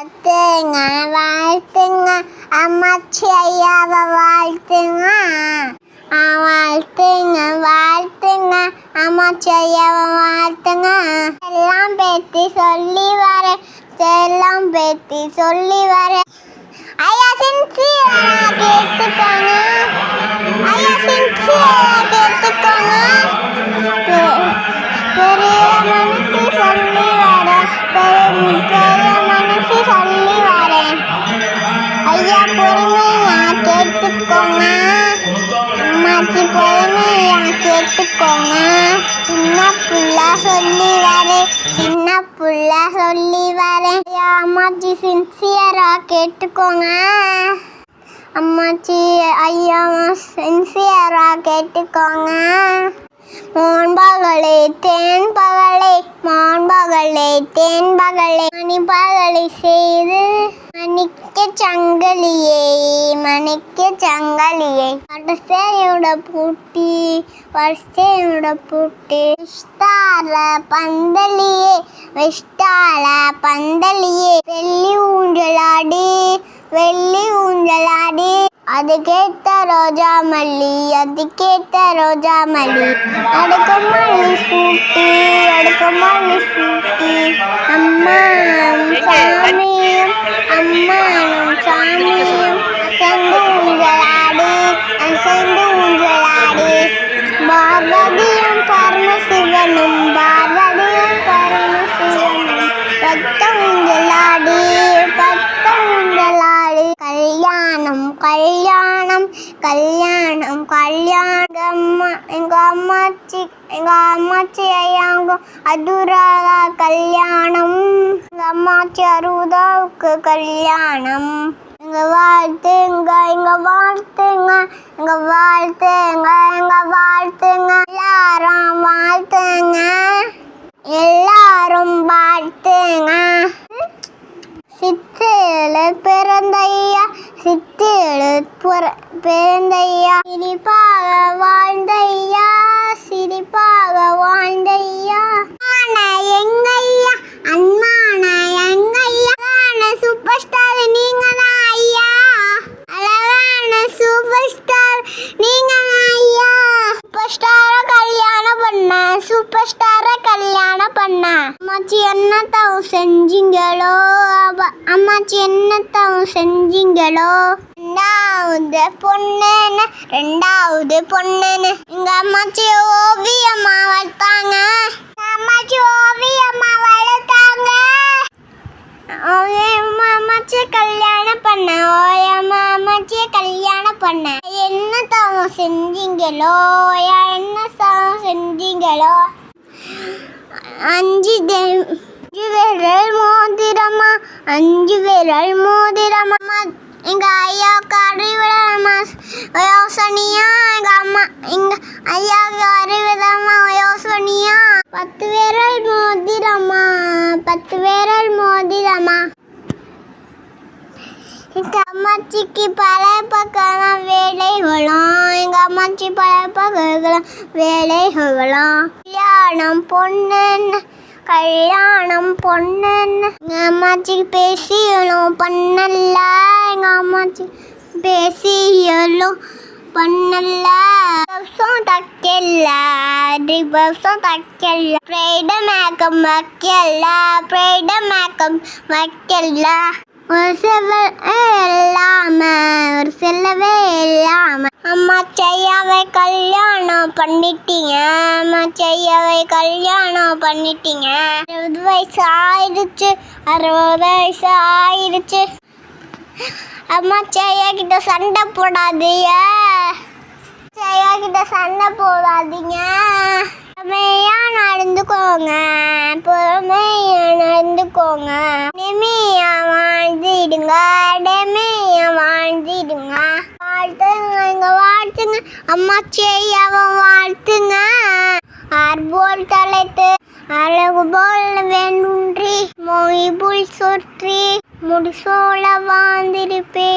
வாழ்த்துங்க வாழ்த்துங்க அம்மாச்சி ஐயாவை வாழ்த்துங்க வாழ்த்துங்க வாழ்த்துங்க அம்மாச்சி ஐயாவை வாழ்த்துங்க எல்லாம் பேத்தி சொல்லி வரேன் எல்லாம் பேத்தி சொல்லி வரேன் ஐயா சின்சியா பொறுமையா கேட்டுக்கோங்க. சின்ன புள்ள சொல்லி வரேன். சின்ன புள்ள சொல்லி வரேன். அம்மாச்சி சின்சியரா கேட்டுக்கோங்க. அம்மாச்சி ஐயா சின்சியரா கேட்டுக்கோங்க. தேன் தேன் பகலே மணி செய்து மணிக்க சங்கலியே மணிக்க சங்கலியே. வரிசையோட பூட்டி வரிசையோட பூட்டி விஷ்டால பந்தலியே விஷ்டால பந்தலியே. வெள்ளி ஊஞ்சலாடி வெள்ளி ஊஞ்சலாடி. அது கேட்ட ரோஜா மல்லி அது கேட்ட ரோஜா மல்லி அடுக்க மல்லி சூட்டி அடுக்க மல்லி சூட்டி அம்மா சாமி அம்மா. கல்யாணம் கல்யாணம். எங்கள் அம்மாச்சி எங்கள் அம்மாச்சி ஐயாங்க அதுராக கல்யாணம். எங்கள் அம்மாச்சி அறுபதாவுக்கு கல்யாணம். எங்கள் வாழ்த்துங்க எங்கள் வாழ்த்துங்க. எங்கள் வாழ்த்துங்க எங்கள் வாழ்த்து எல்லாரும் வாழ்த்துங்க எல்லாரும் வாழ்த்துங்க சித்தேழு பிறந்தையா சித்தேழு பிறந்தையா சிரிப்பாக வாழ்ந்தையா சிரிப்பாக வாழ்ந்தையா. அம்மாச்சி என்ன செஞ்சீங்களோ? ரெண்டாவது பொண்ணுன்னு ரெண்டாவது பொண்ணுன்னு. எங்க அம்மாச்சி ஓவியம்மா வளர்த்தாங்க. அம்மாச்சி ஓவியம்மா வளர்த்தாங்க. அம்மாச்சி கல்யாணம் பண்ண ஓயம்மா அம்மாச்சி கல்யாணம் பண்ண. என்ன தான் செஞ்சீங்களோ? ஓயா என்ன தான் செஞ்சீங்களோ? அஞ்சு தே அஞ்சு விரல் மோதிரமா அஞ்சு விரல் மோதிரமா. எங்க ஐயாவுக்கு அறிவிடமா யோசனையா? எங்க அம்மா எங்க ஐயாவுக்கு அறிவுரமா யோசனையா? பத்து விரல் மோதிரமா பத்து விரல் மோதிரமா. எங்க அம்மாச்சிக்கு பல பக்கம் வேலைகளும் எங்க அம்மாச்சி பல பக்கம் வேலைகளும். கல்யாணம் பொண்ணுன்னு கல்யாணம் பொண்ணுன்னு. எங்கள் அம்மாச்சிக்கு பேசியலும் பண்ணல எங்கள் அம்மாச்சி பேசியலும் பண்ணல பப்ஸும் தைக்கல. பப்ஸும் தைக்கல. ப்ரைடு மேக்கப் வைக்கல. ப்ரைடு மேக்கப் வைக்கல. ஒரு செவல் இல்லாம ஒரு செல்லவே இல்லாம அம்மா செய்யாவே கல்யாணம் பண்ணிட்டீங்க? அம்மா கல்யாணம் பண்ணிட்டீங்க. அறுபது வயசு ஆயிடுச்சு. அறுபது வயசு ஆயிடுச்சு. அம்மா செய்யா கிட்ட சண்டை போடாதீங்க. செய்யா கிட்ட சண்டை போடாதீங்க. பொறுமையா நடந்துக்கோங்க. பொறுமையா நடந்துக்கோங்க. இனிமையா வாழ்ந்துடுங்க. இனிமையா வாழ்ந்துடுங்க. வாழ்த்துங்க வாழ்த்துங்க அம்மா செய்யாவ வாழ்த்துங்க. அற்போல் தலைத்து அழகு போல் வேண்டுன்றி மொய் புல் சொற்றி முடிசோல வாழ்ந்திருப்பே